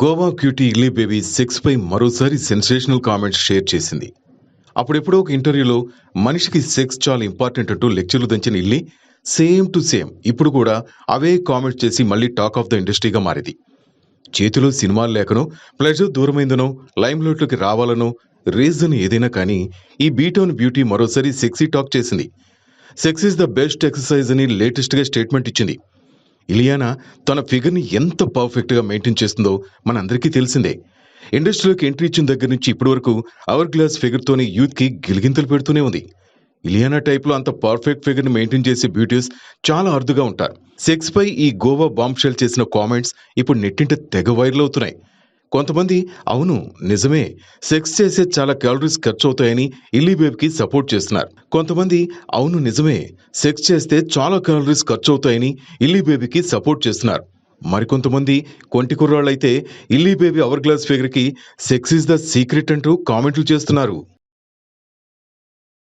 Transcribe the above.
Goa cutie Illi baby sex పై మరోసారి sensational comments share చేసింది. అప్పుడెప్పుడో ఒక ఇంటర్వ్యూలో మనిషికి సెక్స్ చాలా ఇంపార్టెంట్ అంటూ లెక్చర్లు దంచిన ఇల్లీ సేమ్ టు సేమ్ ఇప్పుడు కూడా అవే కామెంట్స్ చేసి మళ్ళీ టాక్ ఆఫ్ ద ఇండస్ట్రీగా మారింది. చేతిలో సినిమాలు లేకనో ప్లెజర్ దూరమైందనో లైమ్లోట్లోకి రావాలనో రీజన్ ఏదైనా కానీ ఈ బీటోన్ బ్యూటీ మరోసారి సెక్సీ టాక్ చేసింది. Sex is the best exercise అని లేటెస్ట్గా స్టేట్మెంట్ ఇచ్చింది. ఇలియానా తన ఫిగర్ని ఎంత పర్ఫెక్ట్గా మెయింటైన్ చేస్తుందో మనందరికీ తెలిసిందే. ఇండస్ట్రీలోకి ఎంట్రీ ఇచ్చిన దగ్గర నుంచి ఇప్పటి వరకు అవర్ గ్లాస్ ఫిగర్తోనే యూత్కి గిలిగింతలు పెడుతూనే ఉంది. ఇలియానా టైప్లో అంత పర్ఫెక్ట్ ఫిగర్ని మెయింటైన్ చేసే బ్యూటీస్ చాలా అరుదుగా ఉంటారు. సెక్స్పై ఈ గోవా బాంబ్ షెల్ చేసిన కామెంట్స్ ఇప్పుడు నెట్టింట తెగ వైరల్ అవుతున్నాయి. కొంతమంది అవును నిజమే సెక్స్ చేసే చాలా క్యాలరీస్ ఖర్చు అవుతాయని ఇల్లీ బేబ్కి సపోర్ట్ చేస్తున్నారు. కొంతమంది అవును నిజమే సెక్స్ చేస్తే చాలా క్యాలరీస్ ఖర్చు అవుతాయని ఇల్లీ బేబీకి సపోర్ట్ చేస్తున్నారు. మరికొంతమంది కొంటి కుర్రాళ్ళైతే ఇల్లీ బేబీ అవర్ గ్లాస్ ఫిగర్కి సెక్స్ ఇస్ ద సీక్రెట్ అంటూ కామెంట్లు చేస్తున్నారు.